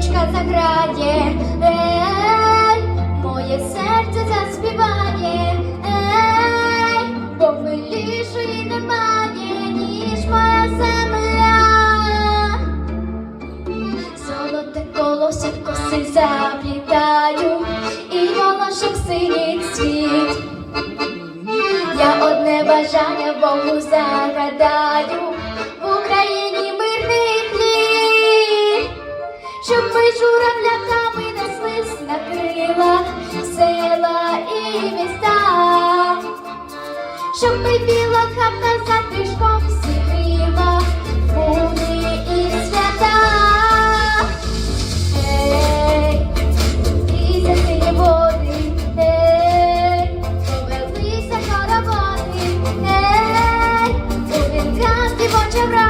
зірочка заграє, ей, моє серце заспіває, ей, бо милішої немає, ніж моя земля. Золоте колосся в коси заплітаю, і волошок синій цвіт. Я одне бажання Богу загадаю, щоб пипіла хапка за кришком сігріла були і свята. Ей, і за сині води, ей, повернися ей, у вінках дівоча брата.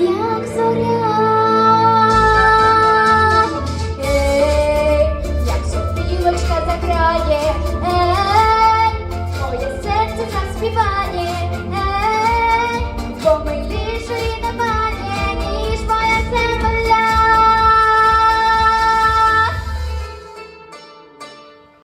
як зоря.